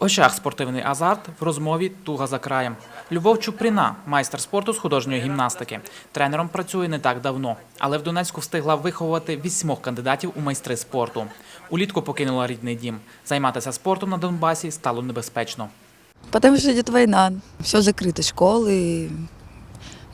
Очах спортивний азарт, в розмові туга за краєм. Любов Чупріна, майстер спорту з художньої гімнастики. Тренером працює не так давно, але в Донецьку встигла виховувати вісьмох кандидатів у майстри спорту. Улітку покинула рідний дім. Займатися спортом на Донбасі стало небезпечно. Потому что идет война, все закрыто, школы,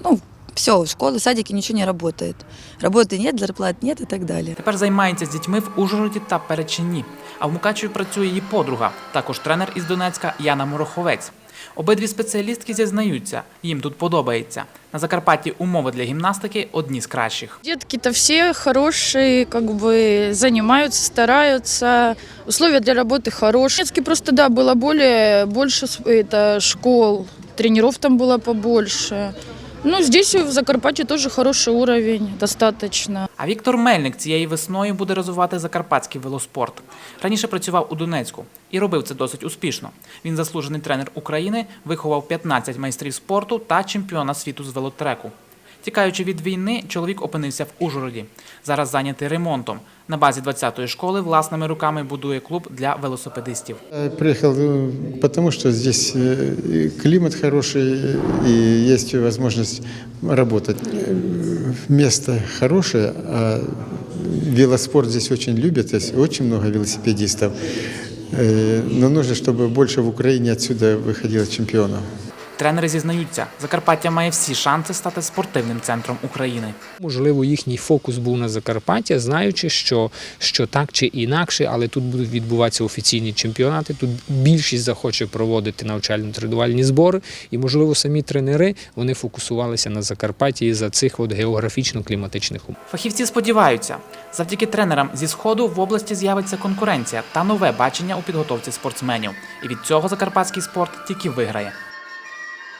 ну, все, школы, садики, ничего не работает. Работы нет, зарплат нет и так далее. Тепер займається з дітьми в Ужгороді та Перечині. А в Мукачеві працює її подруга, також тренер із Донецька Яна Мороховець. Обидві спеціалістки зізнаються, їм тут подобається. На Закарпатті умови для гімнастики одні з кращих. Детки-то все хорошие, как бы занимаются, стараются. Условия для работы хорошие. В Донецке просто, да, было более, больше с- это, школ, тренеров там было побольше. Ну, здесь в Закарпатті теж хороший уровень, достаточно. А Віктор Мельник цієї весною буде розвивати закарпатський велоспорт. Раніше працював у Донецьку і робив це досить успішно. Він заслужений тренер України, виховав 15 майстрів спорту та чемпіона світу з велотреку. Тікаючи від війни, чоловік опинився в Ужгороді. Зараз зайнятий ремонтом. На базі 20-ї школи власними руками будує клуб для велосипедистів. Я Приехал, э, потому что здесь э, и климат хороший и есть возможность работать. Э, Место хорошее, а велоспорт здесь очень любят, здесь очень много велосипедистов. Э, Но нужно, чтобы больше в Украине отсюда выходило чемпионов. Тренери зізнаються, Закарпаття має всі шанси стати спортивним центром України. Можливо, їхній фокус був на Закарпаття, знаючи, що, що так чи інакше, але тут будуть відбуватися офіційні чемпіонати. Тут більшість захоче проводити навчально-тренувальні збори, і, можливо, самі тренери вони фокусувалися на Закарпатті із-за цих от географічно-кліматичних умов. Фахівці сподіваються, завдяки тренерам зі сходу в області з'явиться конкуренція та нове бачення у підготовці спортсменів. І від цього закарпатський спорт тільки виграє.